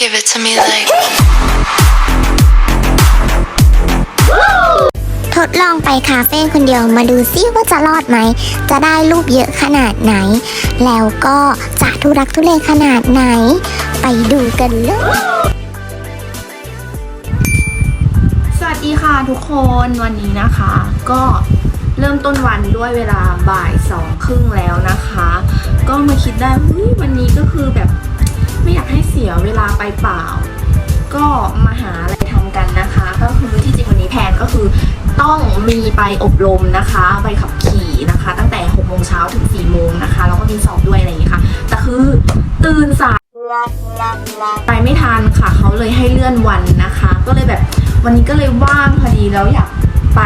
Give it to me like. ทดลองไปคาเฟ่คนเดียวมาดูซิว่าจะรอดไหม จะได้รูปเยอะขนาดไหน แล้วก็จะทุรักทุเลขนาดไหน ไปดูกันเลย สวัสดีค่ะทุกคนวันนี้นะคะ ก็เริ่มต้นวันด้วยเวลาบ่ายสองครึ่งแล้วนะคะ ก็มาคิดได้เฮ้ยวันนี้ก็คือแบบ ไม่อยากให้เสียเวลาไปเปล่า ก็มาหาอะไรทำกันนะคะ ก็คือที่จริงวันนี้แพนก็คือต้องมีไปอบรมนะคะใบขับขี่นะคะ ตั้งแต่6โมงเช้าถึง4โมงนะคะแล้วก็มีสอบด้วยอะไรอย่างเงี้ค่ะแต่คือตื่นสายไปไม่ทันค่ะเขาเลยให้เลื่อนวันนะคะ ก็เลยแบบวันนี้ก็เลยว่างพอดีแล้วอยากไป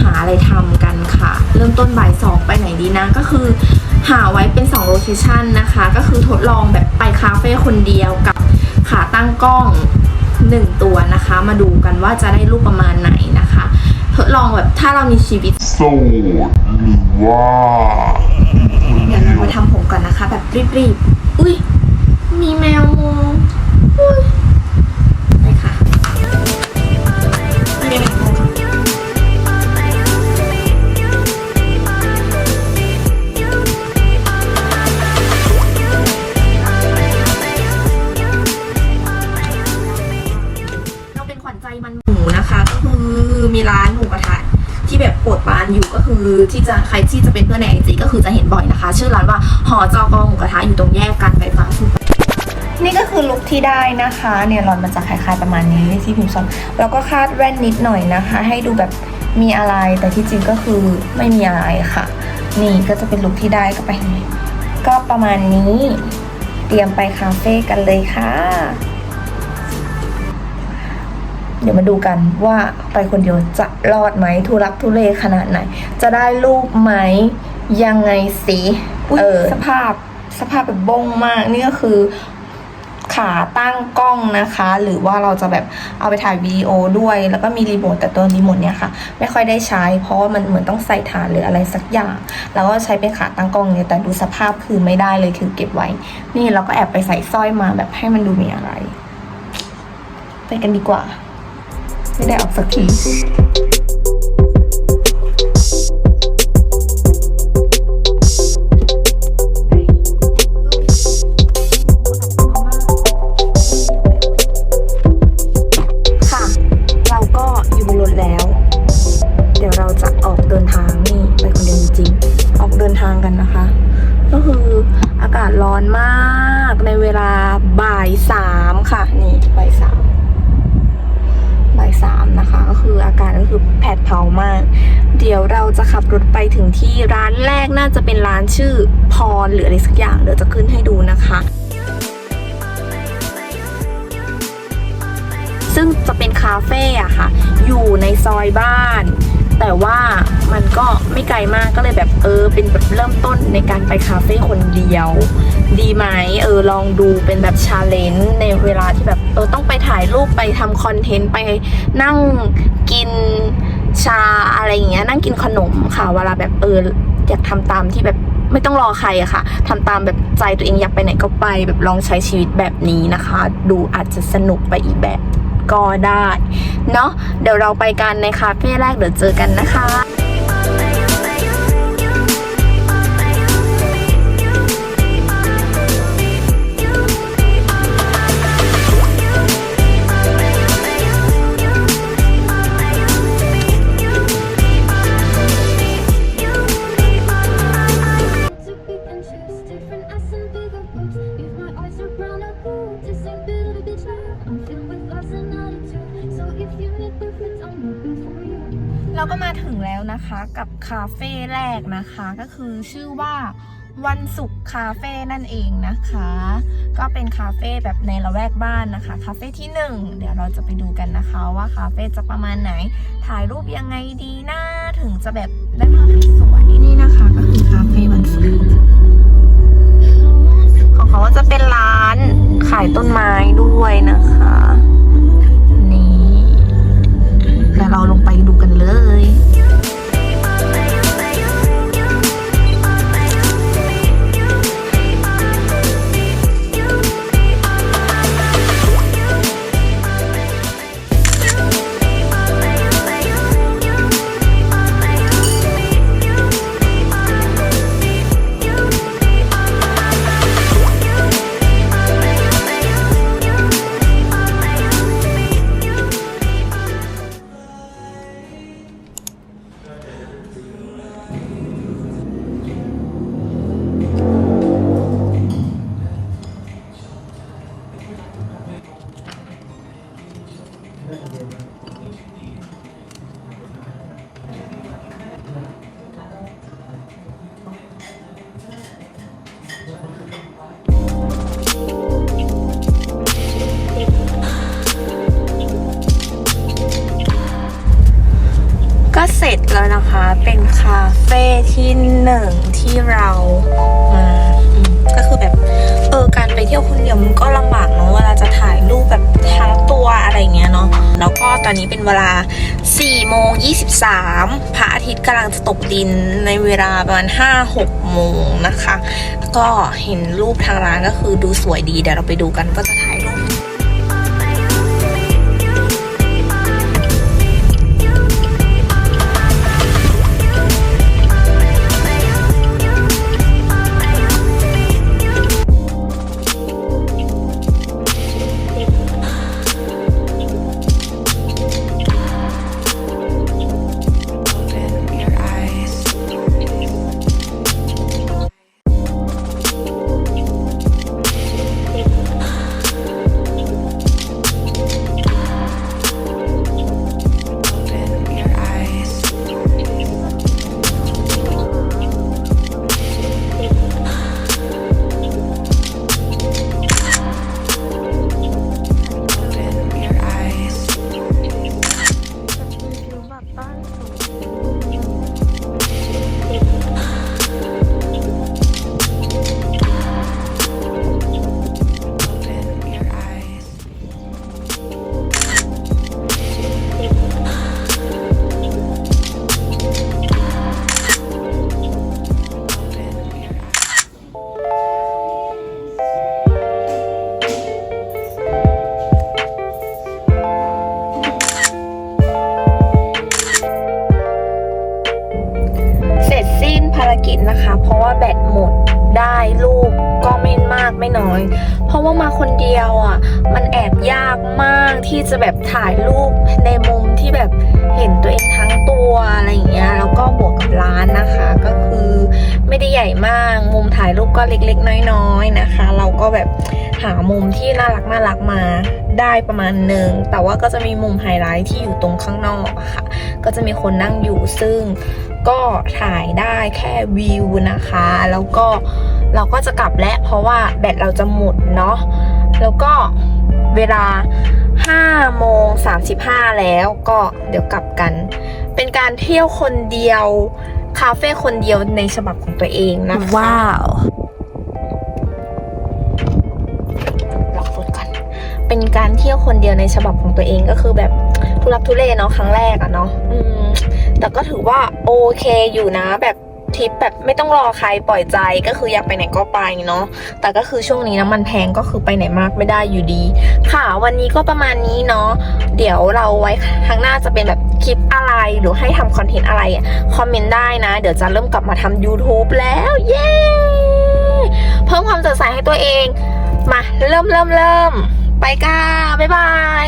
หาอะไรทำกันค่ะ เริ่มต้นบ่ายสองไปไหนดีนะก็คือ หาไว้เป็น2โลเคชันนะคะ ก็คือทดลองแบบไปคาเฟ่คนเดียวกับขาตั้งกล้อง 1 ตัวนะคะ มาดูกันว่าจะได้รูปประมาณไหนนะคะ ทดลองแบบถ้าเรามีชีวิตโสดหรือว่าเดี๋ยวเรามาทำผมก่อนนะคะ แบบรีบๆ อุ้ยมีแมวมองอุ้ย คือที่จะใครที่จะเป็นเพื่อนในไอจีก็คือจะเห็นบ่อยนะคะ ชื่อร้านว่าหอจอกอหมูกระทะอยู่ตรงแยกการไฟฟ้าสุดนี่ก็คือลุคที่ได้นะคะเนี่ยหลอนมันจะคล้ายๆประมาณนี้ที่พิมพ์ซ้อนแล้วก็คาดแว่นนิดหน่อยนะคะ ให้ดูแบบมีอะไรแต่ที่จริงก็คือไม่มีอะไรค่ะ นี่ก็จะเป็นลุคที่ได้ก็ไป ก็ประมาณนี้ เตรียมไปคาเฟ่กันเลยค่ะ เดี๋ยวมาดูกันว่าไปคนเดียวจะรอดไหมทุรักทุเลขนาดไหน จะได้รูปไหมยังไงสิเออสภาพสภาพแบบบงมากนี่ก็คือขาตั้งกล้องนะคะ หรือว่าเราจะแบบเอาไปถ่ายวิดีโอด้วย แล้วก็มีรีโมทแต่ตัวรีโมทเนี่ยค่ะ ไม่ค่อยได้ใช้ เพราะว่ามันเหมือนต้องใส่ฐานหรืออะไรสักอย่าง แล้วก็ใช้เป็นขาตั้งกล้องเนี่ยแต่ดูสภาพคือไม่ได้เลยคือเก็บไว้ นี่เราก็แอบไปใส่สร้อยมาแบบให้มันดูมีอะไร ไปกันดีกว่า ไม่ได้ออกสักทีค่ะเราก็อยู่บนรถแล้วเดี๋ยวเราจะออกเดินทางนี่ไปคนเดียวจริงออกเดินทางกันนะคะก็คืออากาศร้อนมากในเวลาบ่ายสามค่ะนี่บ่ายสาม บ่ายสามนะ คืออาการก็คือแผดเผามาก เดี๋ยวเราจะขับรถไปถึงที่ร้านแรกน่าจะเป็นร้านชื่อพรหรืออะไรสักอย่างเดี๋ยวจะขึ้นให้ดูนะคะ ซึ่งจะเป็นคาเฟ่อะค่ะ อยู่ในซอยบ้าน แต่ว่ามันก็ไม่ไกลมากก็เลยแบบเออ เป็นแบบเริ่มต้นในการไปคาเฟ่คนเดียว ดีไหมเออลองดูเป็นแบบชาเลนจ์ในเวลาที่แบบเออต้องไปถ่ายรูปไปทำคอนเทนต์ไปนั่งกินชาอะไรอย่างเงี้ยนั่งกินขนมค่ะ เวลาแบบเอออยากทำตามที่แบบไม่ต้องรอใครอะค่ะทำตามแบบใจตัวเองอยากไปไหนก็ไป แบบลองใช้ชีวิตแบบนี้นะคะ ดูอาจจะสนุกไปอีกแบบก็ได้ เนาะเดี๋ยวเราไปกันในคาเฟ่แรกเดี๋ยวเจอกันนะคะ เราก็มาถึงแล้วนะคะกับคาเฟ่แรกนะคะ ก็คือชื่อว่าวันศุกร์คาเฟ่นั่นเองนะคะ ก็เป็นคาเฟ่แบบในละแวกบ้านนะคะ คาเฟ่ที่หนึ่งเดี๋ยวเราจะไปดูกันนะคะว่าคาเฟ่จะประมาณไหน ถ่ายรูปยังไงดีนะ ถึงจะแบบได้ภาพสวยนี่นะคะ ก็คือคาเฟ่วันศุกร์ของเขาจะเป็นร้านขายต้นไม้ด้วยนะคะ นี่เดี๋ยวเราลง แล้วนะคะ เป็นคาเฟ่ที่หนึ่งที่เรามาก็คือแบบเออการไปเที่ยวคนเดียวมันก็ลำบากเนาะเวลาจะถ่ายรูปแบบทั้งตัวอะไรเงี้ยเนาะแล้วก็ตอนนี้เป็นเวลา4โมง23พระอาทิตย์กำลังจะตกดินในเวลาประมาณ5 6โมงนะคะ ก็เห็นรูปทางร้านก็คือดูสวยดีเดี๋ยวเราไปดูกันก็จะถ่าย ไม่น้อย เพราะว่ามาคนเดียวอะ มันแอบยากมากที่จะแบบถ่ายรูปในมุมที่แบบเห็นตัวเองทั้งตัวอะไรอย่างเงี้ยแล้วก็บวกกับร้านนะคะ ก็คือไม่ได้ใหญ่มาก มุมถ่ายรูปก็เล็กๆ น้อยๆนะคะ เราก็แบบหามุมที่น่ารักน่ารักมาได้ประมาณหนึ่งแต่ว่าก็จะมีมุมไฮไลท์ที่อยู่ตรงข้างนอกอะค่ะ ก็จะมีคนนั่งอยู่ซึ่งก็ถ่ายได้แค่วิวนะคะ แล้วก็ เราก็จะกลับแล้วเพราะว่าแบตเราจะหมดเนาะแล้วก็เวลา5โมง35 แล้วก็เดี๋ยวกลับกัน เป็นการเที่ยวคนเดียว คาเฟ่คนเดียวในฉบับของตัวเองนะคะว้าวล็อกรถก่อนเป็นการเที่ยวคนเดียวในฉบับของตัวเองก็คือแบบทุลักทุเลเนาะครั้งแรกอะเนาะอืมแต่ก็ถือว่าโอเคอยู่นะแบบ ทริปแบบไม่ต้องรอใครปล่อยใจก็คืออยากไปไหนก็ไปเนาะแต่ก็คือช่วงนี้น้ำมันแพงก็คือไปไหนมากไม่ได้อยู่ดี ค่ะ วันนี้ก็ประมาณนี้เนาะเดี๋ยวเราไว้ครั้งหน้าจะเป็นแบบคลิปอะไรหรือให้ทำคอนเทนต์อะไรคอมเมนต์ได้นะ เดี๋ยวจะเริ่มกลับมาทำ YouTube แล้วเย้เพิ่มความสดใสให้ตัวเอง มาเริ่มเริ่มเริ่มไปก้าบ๊ายบาย